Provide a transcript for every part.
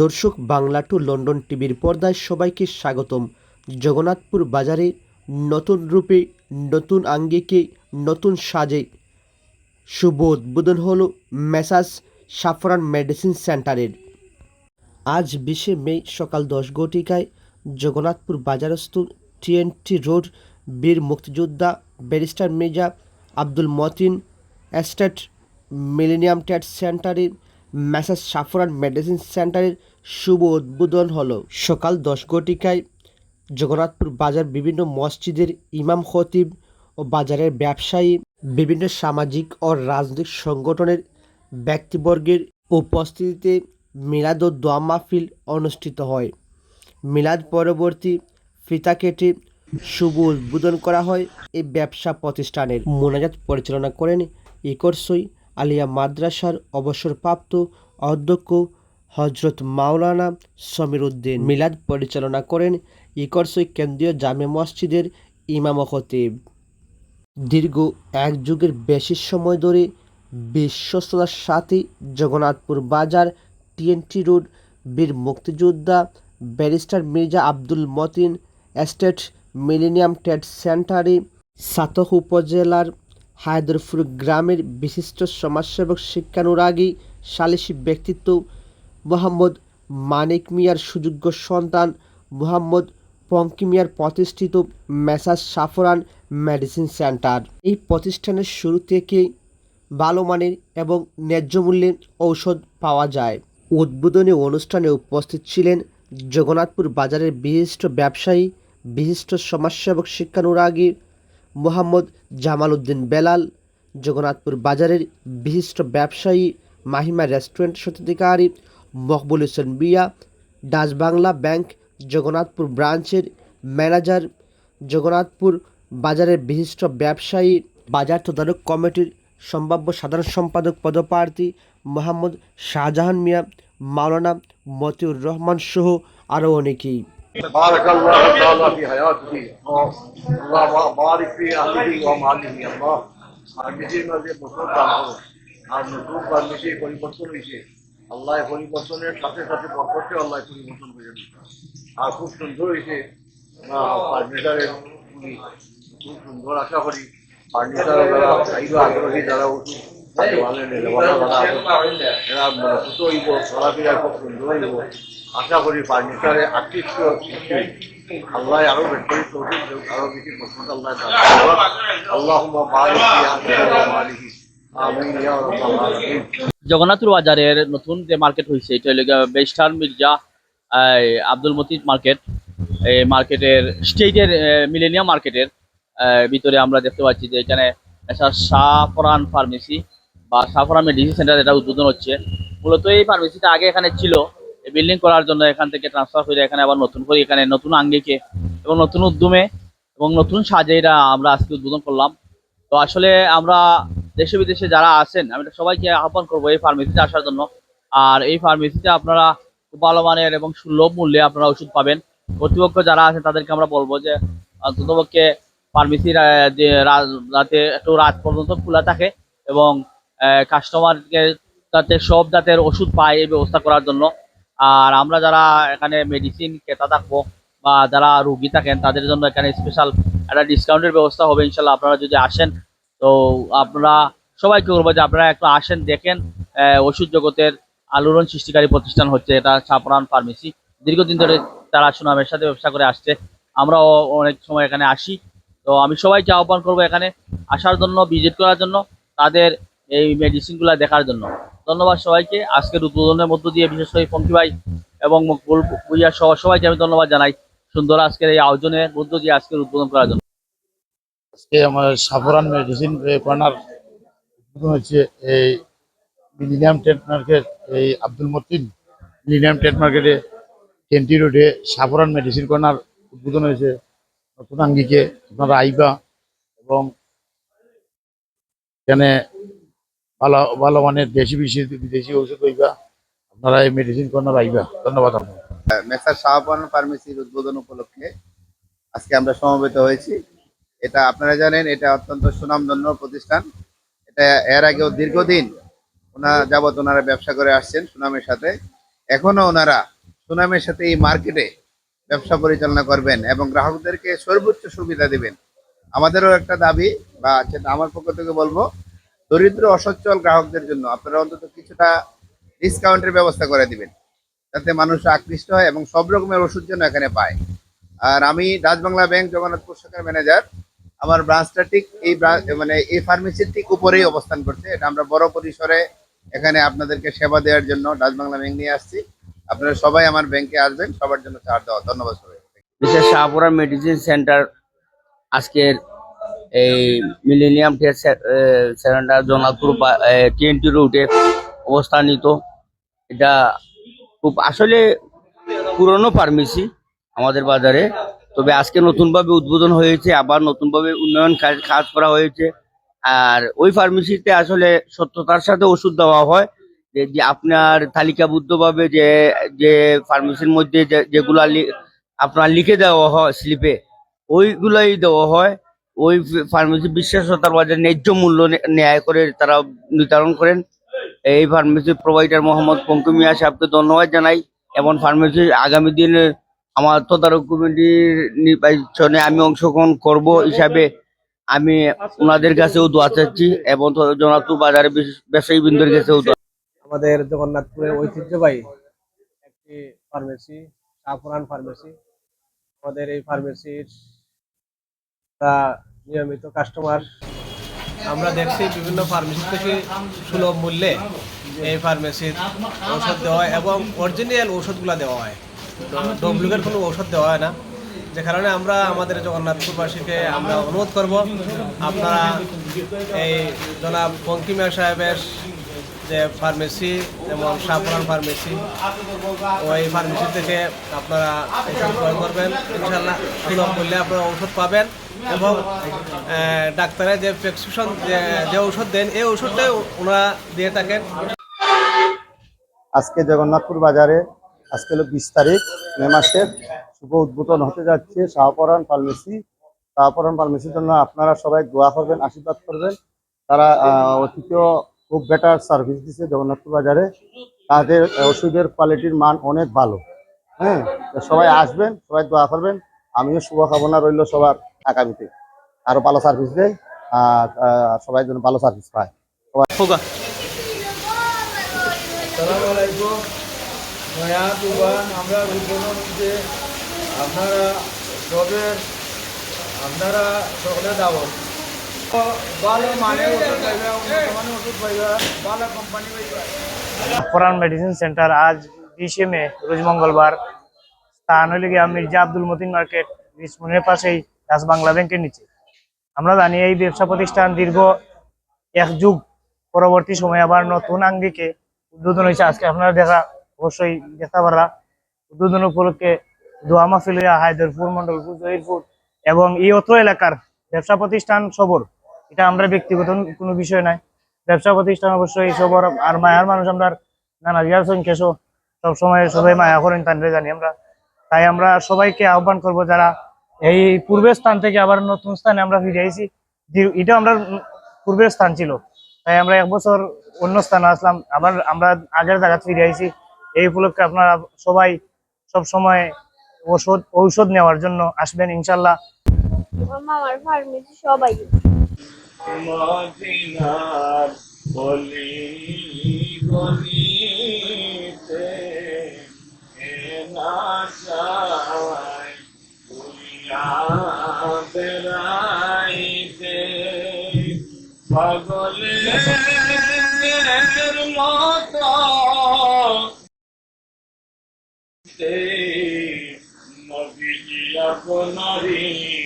দর্শক Bangla to London টিভির পর্দায় সবাইকে স্বাগতম। জগন্নাথপুর বাজারে নতুন রূপে, নতুন আঙ্গিকে, নতুন সাজে। শুভ উদ্বোধন হলো মেসাজ সাফরান মেডিসিন সেন্টারের। আজ বিশে মে সকাল দশ ঘটিকায় জগন্নাথপুর বাজারস্থ টিএনটি রোড, বীর মুক্তিযোদ্ধা barrister Mirza Abdul Matin estate millennium ট্যাট সেন্টারের মেসাজ সাফরান মেডিসিন সেন্টারের শুভ উদ্বোধন হলো। সকাল দশ ঘটিকায় জগন্নাথপুর বাজার বিভিন্ন মসজিদের ইমাম খতিব ও বাজারের ব্যবসায়ী, বিভিন্ন সামাজিক ও রাজনৈতিক সংগঠনের ব্যক্তিবর্গের উপস্থিতিতে মিলাদ ও দোয়া মাহফিল অনুষ্ঠিত হয়। মিলাদ পরবর্তী ফিতা কেটে শুভ উদ্বোধন করা হয় এই ব্যবসা প্রতিষ্ঠানের। মোনাজাত পরিচালনা করেন ইকরসই আলিয়া মাদ্রাসার অবসরপ্রাপ্ত অধ্যক্ষ হজরত মাওলানা সমীর উদ্দিন মিলাদ পরিচালনা করেন ইকরসই কেন্দ্রীয় জামে মসজিদের ইমাম খতিব। দীর্ঘ এক যুগের বেশি সময় ধরে বিশ্বস্ততার সাথে জগন্নাথপুর বাজার, টিএনটি রোড, বীর মুক্তিযোদ্ধা, barrister Mirza Abdul Matin estate millennium trade সেন্টারে, সাতহ উপজেলার হায়দরপুর গ্রামের বিশিষ্ট সমাজসেবক শিক্ষানুরাগী সালিসি ব্যক্তিত্ব মোহাম্মদ মানিক মিয়ার সুযোগ্য সন্তান মোহাম্মদ পঙ্কি মিয়ার প্রতিষ্ঠিত মেসাজ সাফরান মেডিসিন সেন্টার। এই প্রতিষ্ঠানের শুরু থেকে ভালো মানের এবং ন্যায্য মূল্যে ঔষধ পাওয়া যায়। উদ্বোধনী অনুষ্ঠানে উপস্থিত ছিলেন জগন্নাথপুর বাজারের বিশিষ্ট ব্যবসায়ী, বিশিষ্ট সমাজসেবক শিক্ষানুরাগী মোহাম্মদ জামাল উদ্দিন বেলাল, জগন্নাথপুর বাজারের বিশিষ্ট ব্যবসায়ী মাহিমা রেস্টুরেন্ট স্বত্বাধিকারী মকবুল হোসেন বিয়া ডাচ বাংলা ব্যাংক জগন্নাথপুর ব্রাঞ্চের ম্যানেজার, জগন্নাথপুর বাজারের বিশিষ্ট ব্যবসায়ী, বাজার তদারক কমিটির সম্ভাব্য সাধারণ সম্পাদক পদপ্রার্থী মোহাম্মদ শাহজাহান মিয়া, মাওলানা মতিউর রহমান সহ আরও অনেকেই। بارك الله تعالى في حياته الله بارك في اهله وماله الله আর নিজের মাঝে বছর দান করো আর নতুন পারমিশে পরিবর্তন হয়েছে আল্লাহ পরিবর্তনের সাথে সাথে বরকতে আল্লাহ পরিবর্তন করে দিচ্ছে আর খুব সুন্দর হয়েছে ফার্নিচারের খুবই খুব সুন্দর আশা করি ফার্নিচার যারা চাইবে আগ্রহী যারা ওষুধ ভালো নেওয়া হইব আশা করি আল্লাহ আরও বেশি আরও বেশি বরকত আল্লাহ বাজারের নতুন যে মার্কেট হয়েছে এটা হলো বেস্টার মির্জা আব্দুল মতিদ মার্কেট এই মার্কেটের স্টেটের মিলেনিয়াম মার্কেটের ভিতরে আমরা দেখতে পাচ্ছি যে এখানে সাফরান ফার্মেসি বা সাফরান মেডিসিন সেন্টার এটা উদ্বোধন হচ্ছে, মূলত এই ফার্মেসিটা আগে এখানে ছিল। এই বিল্ডিং করার জন্য এখান থেকে ট্রান্সফার করে এখানে আবার নতুন করে এখানে নতুন আঙ্গিকে এবং নতুন উদ্যমে এবং নতুন সাজে এটা আমরা আজকে উদ্বোধন করলাম। তো আসলে আমরা দেশে বিদেশে যারা আছেন, আমি সবাইকে আহ্বান করব এই ফার্মেসিতে আসার জন্য। আর এই ফার্মেসিতে আপনারা খুব ভালো মানের এবং সুলভ মূল্যে আপনারা ওষুধ পাবেন। কর্তৃপক্ষ যারা আছেন তাদেরকে আমরা বলব যে অন্ততপক্ষে ফার্মেসি রাতে একটু রাত পর্যন্ত খোলা থাকে এবং কাস্টমারকে যাতে সব জাতের ওষুধ পায় এই ব্যবস্থা করার জন্য। আর আমরা যারা এখানে মেডিসিন ক্রেতা থাকব বা যারা রুগী থাকেন, তাদের জন্য এখানে স্পেশাল একটা ডিসকাউন্টের ব্যবস্থা হবে ইনশাল্লাহ। আপনারা যদি আসেন, তো আপনারা সবাইকে বলব যে আপনারা একটু আসেন, দেখেন ওষুধ জগতের আলোড়ন সৃষ্টিকারী প্রতিষ্ঠান হচ্ছে এটা ছাপরান ফার্মেসি দীর্ঘদিন ধরে তারা সুনামের সাথে ব্যবসা করে আসছে। আমরাও অনেক সময় এখানে আসি। তো আমি সবাইকে আহ্বান করব এখানে আসার জন্য ভিজিট করার জন্য। তাদের এই মেডিসিনগুলো দেখার জন্য। ধন্যবাদ সবাইকে। আজকের উদ্বোধনের মধ্য দিয়ে বিশেষ করে পঙ্কি ভাই এবং ভুইয়া সহ সবাইকে আমি ধন্যবাদ জানাই। সুন্দর আজকের এই আয়োজনের মধ্য দিয়ে আজকের উদ্বোধন করার জন্য। আজকে আমার সাফরান মেডিসিন কর্নার উদ্বোধন হচ্ছে এই মিলিনিয়াম ট্রেড মার্কেট এই আব্দুল মতিন মিলিনিয়াম ট্রেড মার্কেটে টেন্টি রোডে সাফরান মেডিসিন কর্নার উদ্বোধন হয়েছে। নতুন আঙ্গিকে আপনারা আইবা এবং এখানে ভালো ভালো মানের দেশি বিদেশি বিদেশি ওষুধ হইবা আপনারা এই মেডিসিন কর্নার আইবা ধন্যবাদ মেসার শাহপান ফার্মেসির উদ্বোধন উপলক্ষে আজকে আমরা সমবেত হয়েছি। এটা আপনারা জানেন, এটা অত্যন্ত সুনামধন্য প্রতিষ্ঠান। এটা এর আগেও দীর্ঘদিন ওনা যাবত ওনারা ব্যবসা করে আসছেন সুনামের সাথে। এখনও ওনারা সুনামের সাথে এই মার্কেটে ব্যবসা পরিচালনা করবেন এবং গ্রাহকদেরকে সর্বোচ্চ সুবিধা দিবেন। আমাদেরও একটা দাবি, বা আমার পক্ষ থেকে বলব দরিদ্র, অসচ্ছল গ্রাহকদের জন্য আপনারা অন্তত কিছুটা ডিসকাউন্টের ব্যবস্থা করে দিবেন, যাতে মানুষ আকৃষ্ট হয় এবং সব রকমের ওষুধ যেন এখানে পায়। আর আমি রাজবাংলা ব্যাংক জগন্নাথপুর শাখার ম্যানেজার। আমার ব্রাঞ্চটা ঠিক এই মানে এই ফার্মেসির ঠিক উপরেই অবস্থান করছে। এটা আমরা বড় পরিসরে এখানে আপনাদেরকে সেবা দেওয়ার জন্য রাজবাংলা ব্যাংক নিয়ে আসছি। আপনারা সবাই আমার ব্যাংকে আসবেন, সবার জন্য ছাড় দেওয়া। ধন্যবাদ সবাই বিশেষ শাহপুরা মেডিসিন সেন্টার আজকের এই মিলেনিয়াম সেন্টার জনাপুর টিএনটি রুটে অবস্থানিত। এটা খুব আসলে পুরনো ফার্মেসি আমাদের বাজারে। তবে আজকে নতুনভাবে উদ্বোধন হয়েছে, আবার নতুনভাবে উন্নয়ন কাজ করা হয়েছে। আর ওই ফার্মেসিতে আসলে সত্যতার সাথে ওষুধ দেওয়া হয়। যে যে আপনার তালিকাবদ্ধভাবে যে যে ফার্মেসির মধ্যে যেগুলা আপনার লিখে দেওয়া হয়, স্লিপে, ওইগুলাই দেওয়া হয়। ওই ফার্মেসি বিশ্বাসতার বাজারে ন্যায্য মূল্য ন্যায় করে তারা নির্ধারণ করেন। এই ফার্মেসি প্রোভাইডার মোহাম্মদ পঙ্কু মিয়া সাহেবকে ধন্যবাদ জানাই এবং ফার্মেসি আগামী দিনে আমার তদারক কমিটির নির্বাচনে আমি অংশগ্রহণ করব হিসাবে আমি ওনাদের কাছেও দোয়া চাচ্ছি এবং জনাতুর বাজারে ব্যবসায়ী বৃন্দের কাছেও দোয়া। আমাদের জগন্নাথপুরের ঐতিহ্যবাহী একটি ফার্মেসি শাহপুরান ফার্মেসি আমাদের এই ফার্মেসির নিয়মিত কাস্টমার আমরা দেখছি বিভিন্ন ফার্মেসি থেকে সুলভ মূল্যে এই ফার্মেসির ওষুধ দেওয়া হয় এবং অরিজিনাল ওষুধগুলো দেওয়া হয়। ডুপ্লিকেট কোনো ওষুধ দেওয়া হয় না। যে কারণে আমরা আমাদের জগন্নাথপুরবাসীকে আমরা অনুরোধ করব, আপনারা এই জনাব পঙ্কিমা সাহেবের যে ফার্মেসি যেমন শাহপুরান ফার্মেসি ওই ফার্মেসি থেকে আপনারা ক্রয় করবেন। ইনশাল্লাহ সুলভ মূল্যে আপনারা ওষুধ পাবেন। এবং ডাক্তারের যে প্রেসক্রিপশন, যে ঔষধ দেন, এই ওষুধটাই ওনারা দিয়ে থাকেন। আজকে জগন্নাথপুর বাজারে, আজকে হলো বিশ তারিখ, মে মাসের শুভ উদ্বোধন হতে যাচ্ছে শাহপরান ফার্মেসি। শাহপরান ফার্মেসির জন্য আপনারা সবাই দোয়া করবেন, আশীর্বাদ করবেন। তারা অতীতেও খুব বেটার সার্ভিস দিচ্ছে জগন্নাথপুর বাজারে। তাদের ওষুধের কোয়ালিটির মান অনেক ভালো। হ্যাঁ সবাই আসবেন, সবাই দোয়া করবেন। আমিও শুভকামনা রইল সবার। আগামীতে আরও ভালো সার্ভিস দেয় আর আহ, সবাই যেন ভালো সার্ভিস পায়। আমরা আপনারা সবের আপনারা সকলে দাবত। ভালো মানে ওষুধ পাইবা উন্নত ওষুধ পাইবা ভালো কোম্পানি পাইবা। ফরান মেডিসিন সেন্টার আজ বিশে মে রোজ মঙ্গলবার। স্থান হইলে গিয়া মির্জা আব্দুল মতিন মার্কেট রিসমনের পাশেই। রাজ বাংলা ব্যাংকের নিচে। আমরা জানি এই ব্যবসা প্রতিষ্ঠান দীর্ঘ এক যুগ পরবর্তী সময়ে আবার নতুন আঙ্গিকে উদ্বোধন হয়েছে। আজকে আপনারা দেখা, অবশ্যই দেখতে পারা। উদ্বোধন উপলক্ষে দোয়া মাহফিলিয়া হায়দরপুর মন্ডলপুর জহিরপুর এবং এই অত্র এলাকার ব্যবসা প্রতিষ্ঠান সবর। এটা আমরা ব্যক্তিগত কোনো বিষয় নাই। ব্যবসা প্রতিষ্ঠান অবশ্যই সবর আর মায়ার মানুষ আমরা নানা জিয়ার সংখ্যা সবসময় সবাই মায়া করেন তাদের জানি আমরা। তাই আমরা সবাইকে আহ্বান করব যারা এই পূর্বের স্থান থেকে আবার নতুন স্থানে আমরা ফিরে আইছি। এটা আমরা পূর্বের স্থান ছিল। তাই আমরা এক বছর অন্য স্থানে আসলাম। আবার আমরা আগের জায়গা ফিরে আইছি। এই উপলক্ষে আপনারা সবাই সব সময় ওষুধ ঔষধ নেওয়ার জন্য আসবেন ইনশাল্লাহ। আমার ফার্মেসি সবাই। মদিনার Stay, Mavidya Konarin.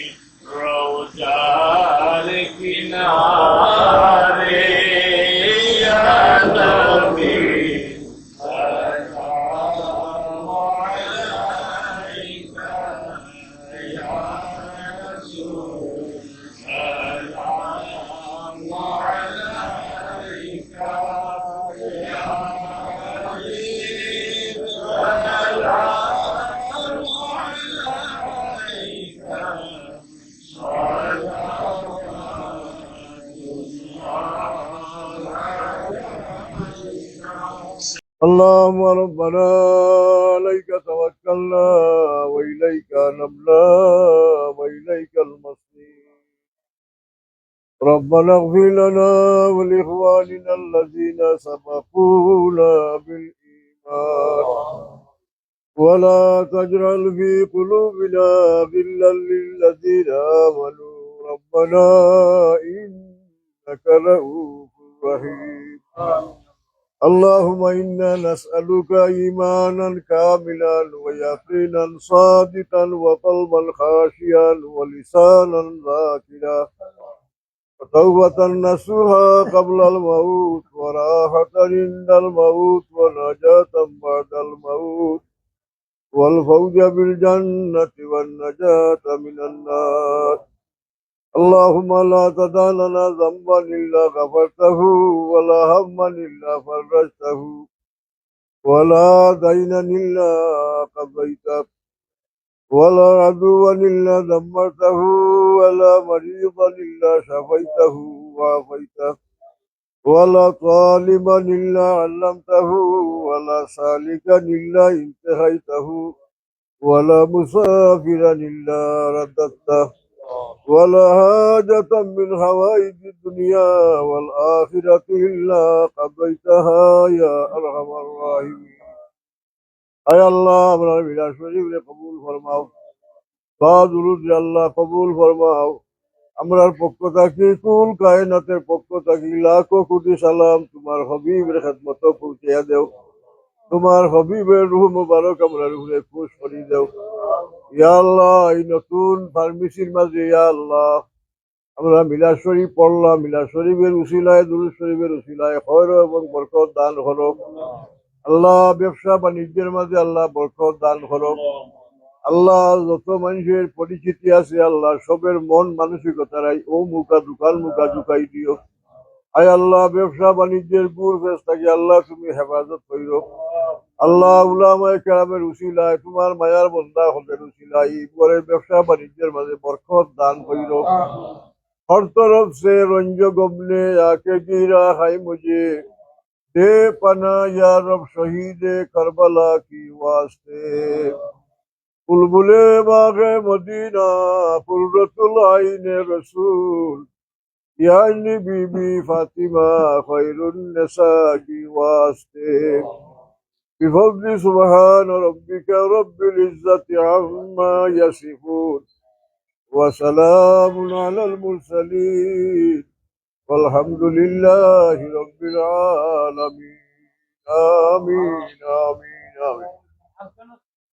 اللهم ربنا عليك توكلنا وإليك نبنا وإليك المصير. ربنا اغفر لنا ولإخواننا الذين سبقونا بالإيمان. ولا تجعل في قلوبنا غلا للذين آمنوا. ربنا إنك رؤوف رحيم. اللهم إنا نسألك إيمانا كاملا ويقينا صادقا وقلبا خاشيا ولسانا ذاكرا وتوبة نسوها قبل الموت وراحة عند الموت ونجاة بعد الموت والفوز بالجنة والنجاة من النار اللهم لا تدع لنا ذنبا إلا غفرته ولا هما إلا فرجته ولا دينا إلا قضيته ولا عدوا إلا دمرته ولا مريضا إلا شفيته وعافيته ولا طالبا إلا علمته ولا سالكا إلا انتهيته ولا مسافرا إلا رددته. ولا حاجة من حوائج الدنيا والآخرة إلا قضيتها يا أرحم الراحمين أي الله আমরা বিলাস শরীফরে কবুল ফরমাও বা দুরুদ আল্লাহ কবুল ফরমাও আমরার পক্ষ থাকি কুল কায়নাতের পক্ষ থাকি লাখো কোটি সালাম তোমার হবিবের খেদমত পৌঁছিয়া দেও তোমার হবিবের রুহ মুবারক আমরা রুহে খুশ করি দেও ইয়া আল্লাহ এই নতুন ফার্মেসির মাঝে ইয়া আল্লাহ আমরা মিলাদ শরীফ পড়লাম, মিলাদ শরীফের উসিলায়, দুরুদ শরীফের উসিলায় খয়র এবং বরকত দান করো আল্লাহ ব্যবসা বাণিজ্যের মাঝে আল্লাহ বরকত দান করো আল্লাহ যত মানুষের পরিচিতি আছে, আল্লাহ সবের মন মানসিকতারাই ও মুখা দোকান মুখা ঢুকাই দিও। আয় আল্লাহ, ব্যবসা বাণিজ্যের গুড় ফেস্তাকে আল্লাহ তুমি হেফাজত করিল আল্লাহ উলামায় কেরামের উশিলায় তোমার মায়ার বন্দা হলের উশিলায় পরে ব্যবসা বাণিজ্যের মাঝে বরকত দান করিল হর তরফ সে রঞ্জ গবনে আকে গিরা হাই মুজে। দে পানা ইয়া রব শহীদে করবালা কি ওয়াস্তে। বুলবুলে বাগে মদিনা পুরতুল আইনে রসুল। يا نبي بي فاطمة خير النساء واستهم بفضل سبحان ربك رب العزة عما يصفون. وسلام على المرسلين. والحمد لله رب العالمين. آمين آمين آمين.